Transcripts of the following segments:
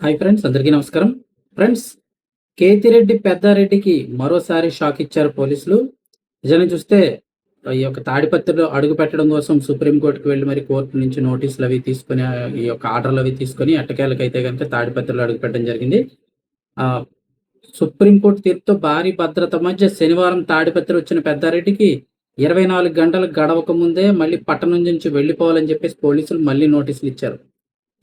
Hi friends అందరికీ నమస్కారం. Friends Kethireddy పెద్దారెడ్డికి మరోసారి షాక్ ఇచ్చారు పోలీసులు. నిజంగా చూస్తే ఈ యొక్క తాడిపత్రిలో అడుగు పెట్టడం కోసం సుప్రీంకోర్టుకు వెళ్ళి మరి కోర్టు నుంచి నోటీసులు అవి తీసుకొని ఈ యొక్క ఆర్డర్లు అవి తీసుకొని అయితే కనుక తాడిపత్రిలో అడుగు పెట్టడం జరిగింది. ఆ సుప్రీంకోర్టు తీర్పుతో భారీ భద్రత మధ్య శనివారం తాడిపత్రి వచ్చిన పెద్దారెడ్డికి ఇరవై నాలుగు గంటలు గడవక ముందే మళ్ళీ పట్టణం నుంచి వెళ్ళిపోవాలని చెప్పేసి పోలీసులు మళ్ళీ నోటీసులు ఇచ్చారు.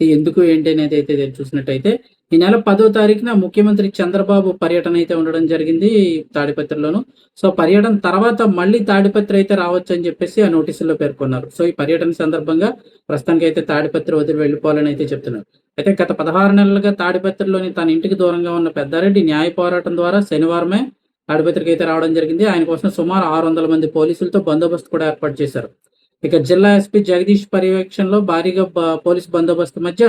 ఎందుకు ఏంటి అనేది అయితే చూసినట్టయితే ఈ నెల పదో తారీఖున ముఖ్యమంత్రి చంద్రబాబు పర్యటన అయితే ఉండడం జరిగింది తాడిపత్రిలోను. సో పర్యటన తర్వాత మళ్ళీ తాడిపత్రి అయితే రావచ్చు అని చెప్పేసి ఆ నోటీసుల్లో పేర్కొన్నారు. సో ఈ పర్యటన సందర్భంగా ప్రస్తుతానికి అయితే తాడిపత్రి వదిలి వెళ్ళిపోవాలని అయితే చెప్తున్నారు. అయితే గత పదహారు నెలలుగా తాడిపత్రిలోని తన ఇంటికి దూరంగా ఉన్న పెద్దారెడ్డి న్యాయ పోరాటం ద్వారా శనివారమే తాడిపత్రికి అయితే రావడం జరిగింది. ఆయన కోసం సుమారు ఆరు వందల మంది పోలీసులతో బందోబస్తు కూడా ఏర్పాటు చేశారు. ఇక జిల్లా ఎస్పీ జగదీష్ పర్యవేక్షణలో భారీగా పోలీస్ బందోబస్తు మధ్య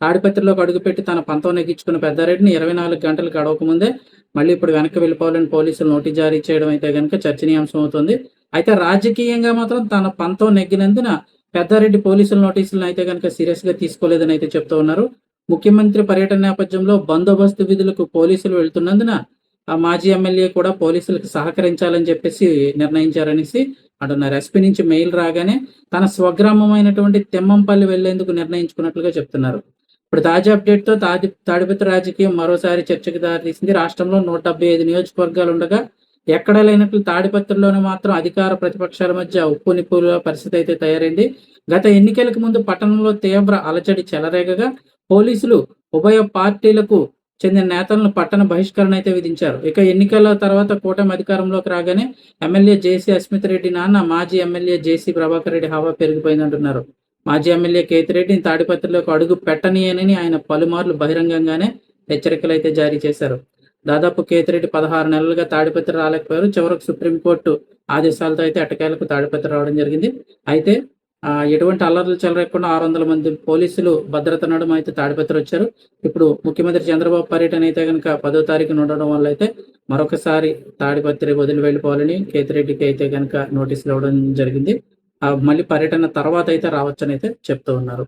తాడిపత్రిలోకి అడుగుపెట్టి తన పంతం నెగ్గించుకున్న పెద్దారెడ్డిని ఇరవై నాలుగు గంటలు గడవక ముందే మళ్ళీ ఇప్పుడు వెనక్కి వెళ్ళిపోవాలని పోలీసులు నోటీస్ జారీ చేయడం అయితే కనుక చర్చనీయాంశం అవుతుంది. అయితే రాజకీయంగా మాత్రం తన పంతం నెగ్గినందున పెద్దారెడ్డి పోలీసుల నోటీసులను అయితే కనుక సీరియస్గా తీసుకోలేదని అయితే చెప్తూ ఉన్నారు. ముఖ్యమంత్రి పర్యటన నేపథ్యంలో బందోబస్తు విధులకు పోలీసులు వెళ్తున్నందున ఆ మాజీ ఎమ్మెల్యే కూడా పోలీసులకు సహకరించాలని చెప్పేసి నిర్ణయించారనేసి అంటున్నారు. ఎస్పీ నుంచి మెయిల్ రాగానే తన స్వగ్రామమైనటువంటి తెమ్మంపల్లి వెళ్ళేందుకు నిర్ణయించుకున్నట్లుగా చెప్తున్నారు. ఇప్పుడు తాజా అప్డేట్తో తాడి తాడిపత్రి రాజకీయం మరోసారి చర్చకు దారితీసింది. రాష్ట్రంలో నూట డెబ్బై ఐదు నియోజకవర్గాలు ఉండగా ఎక్కడా లేనట్లు తాడిపత్రిలోనే మాత్రం అధికార ప్రతిపక్షాల మధ్య ఉప్పు నిప్పుల పరిస్థితి అయితే తయారైంది. గత ఎన్నికలకు ముందు పట్టణంలో తీవ్ర అలచడి చెలరేగగా పోలీసులు ఉభయ పార్టీలకు చెందిన నేతలను పట్టణ బహిష్కరణ అయితే విధించారు. ఇక ఎన్నికల తర్వాత కూటమి అధికారంలోకి రాగానే ఎమ్మెల్యే జేసీ అస్మిత్ రెడ్డి నాన్న మాజీ ఎమ్మెల్యే జేసీ ప్రభాకర్ రెడ్డి హవా పెరిగిపోయిందంటున్నారు. మాజీ ఎమ్మెల్యే కేతిరెడ్డిని తాడిపత్రిలోకి అడుగు పెట్టనీయనని ఆయన పలుమార్లు బహిరంగంగానే హెచ్చరికలు అయితే జారీ చేశారు. దాదాపు కేతిరెడ్డి పదహారు నెలలుగా తాడిపత్రి రాలేకపోయారు. చివరకు సుప్రీంకోర్టు ఆదేశాలతో అయితే అటకాయలకు తాడిపత్రి రావడం జరిగింది. అయితే ఎటువంటి అల్లర్లు చెలరేకుండా ఆరు వందల మంది పోలీసులు భద్రత నడుమ అయితే తాడిపత్రి వచ్చారు. ఇప్పుడు ముఖ్యమంత్రి చంద్రబాబు పర్యటన అయితే కనుక పదో తారీఖున ఉండడం వల్ల అయితే మరొకసారి తాడిపత్రి వదిలి వెళ్ళిపోవాలని కేతిరెడ్డికి అయితే కనుక నోటీసులు ఇవ్వడం జరిగింది. మళ్ళీ పర్యటన తర్వాత అయితే రావచ్చని అయితే చెప్తూ ఉన్నారు.